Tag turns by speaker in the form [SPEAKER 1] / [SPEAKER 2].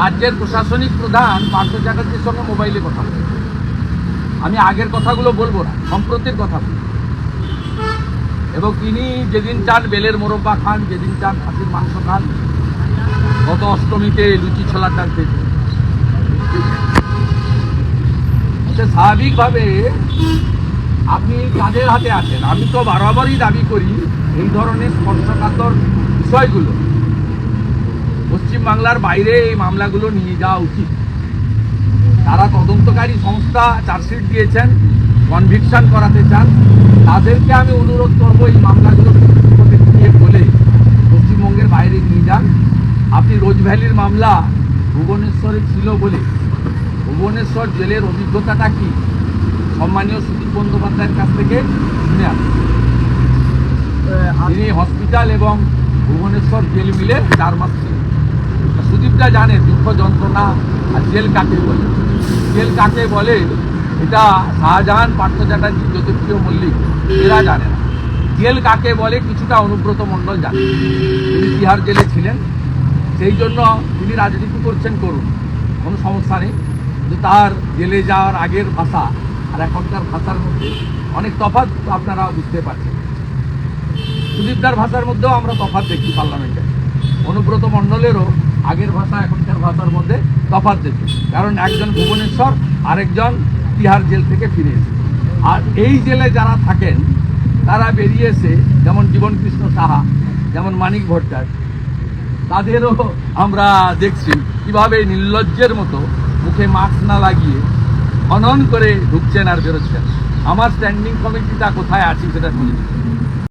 [SPEAKER 1] রাজ্যের প্রশাসনিক প্রধান পার্থ চ্যাটার্জির সঙ্গে মোবাইলে কথা বলে। আমি আগের কথাগুলো বলব না সম্প্রতির কথা বলব। এবং তিনি যেদিন চান বেলের মোরব্বা খান যেদিন চান খাসির মাংস খান গত অষ্টমীতে লুচি ছোলার খেয়েছেন আচ্ছা, স্বাভাবিকভাবে আপনি কাদের হাতে আছেন? আমি তো বারবারই দাবি করি এই ধরনের স্পর্শকাতর বিষয়গুলো। পশ্চিমবাংলার বাইরে এই মামলাগুলো নিয়ে যাওয়া উচিত। তারা তদন্তকারী সংস্থা চার্জশিট দিয়েছেন কনভিকশন করাতে চান। তাদেরকে আমি অনুরোধ করব এই মামলাগুলো নিয়ে বলে পশ্চিমবঙ্গের বাইরে নিয়ে যান। আপনি রোজ ভ্যালির মামলা ভুবনেশ্বরে ছিল বলে। ভুবনেশ্বর জেলের অভিজ্ঞতাটা কি? সম্মানীয় সুদীপ বন্দ্যোপাধ্যায়ের কাছ থেকে শুনে আসুন। তিনি হসপিটাল এবং ভুবনেশ্বর জেল মিলে চার মাস সুদীপটা জানে দুঃখ যন্ত্রণা আর জেল কাকে বলে? জেল কাকে বলে? এটা শাহজাহান পার্থ চ্যাটার্জি, জ্যোতিপ্রিয় মল্লিক, এরা জানে না। জেল কাকে বলে কিছুটা অনুব্রত মণ্ডল জানে। তিনি তিহার জেলে ছিলেন। সেই জন্য তিনি রাজনীতি করছেন, করুন। কোনো সমস্যা নেই। কিন্তু তার জেলে যাওয়ার আগের ভাষা আর এখনকার ভাষার মধ্যে অনেক তফাৎ আপনারা বুঝতে পারছেন। সুদীপদার ভাষার মধ্যেও আমরা তফাৎ দেখি পার্লামেন্টে। অনুব্রত মণ্ডলেরও আগের ভাষা, এখনকার ভাষার মধ্যে তফাৎ দেখি। কারণ একজন ভুবনেশ্বর, আরেকজন তিহার জেল থেকে ফিরে এসে আর এই জেলে যারা থাকেন, তারা বেরিয়ে এসে যেমন জীবন কৃষ্ণ সাহা, যেমন মানিক ভট্টাচ তাদেরও আমরা দেখছি কীভাবে নির্লজ্জের মতো মুখে মাস্ক না লাগিয়ে অনন করে ঢুকছেন আর বেরোচ্ছেন। আমার স্ট্যান্ডিং কমিটিটা কোথায় আছে সেটা শুনি।